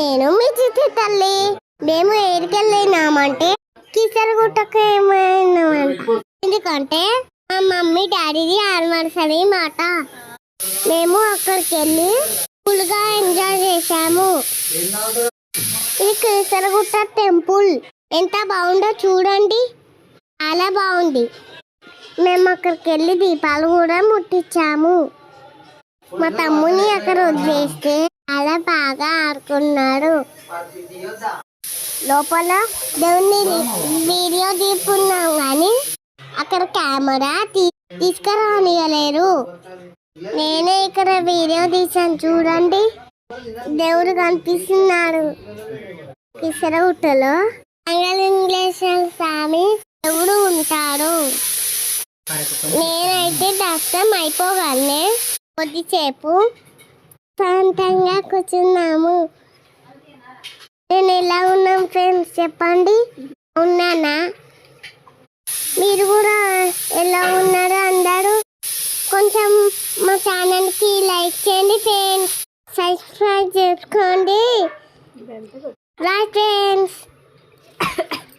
నేను మీ చిట్టి తల్లి. మేము ఏరికెళ్ళినామంటే కిసరగుట్టకు ఏమైనామంట ఎందుకంటే మా మమ్మీ డాడీది యానివర్సరీ మాట. మేము అక్కడికి వెళ్ళి ఫుల్గా ఎంజాయ్ చేశాము. ఇది కేసరగుట్ట టెంపుల్ ఎంత బాగుందో చూడండి. చాలా బాగుంది. మేము అక్కడికి వెళ్ళి దీపాలు కూడా ముట్టించాము. మా తమ్ముని అక్కడ వదిలేస్తే చాలా బాగా ఆడుకున్నాడు. లోపల దేవుని వీడియో తీసుకున్నాం కానీ అక్కడ కెమెరా తీ తీసుకురానియలేరు. నేనే ఇక్కడ వీడియో తీసాను చూడండి. దేవుడు కనిపిస్తున్నాడు. కిసరగుట్టలో మంగళింగేశ్వర స్వామి దేవుడు ఉంటాడు. నేనైతే దర్శనం అయిపోగానే కొద్దిసేపు శాంతంగా కూర్చున్నాము. నేను ఎలా ఉన్నాం ఫ్రెండ్స్ చెప్పండి? ఉన్నానా? మీరు కూడా ఎలా ఉన్నారు అందరూ? కొంచెం మా ఛానల్కి లైక్ చేయండి ఫ్రెండ్స్. సబ్స్క్రైబ్ చేసుకోండి. Bye friends.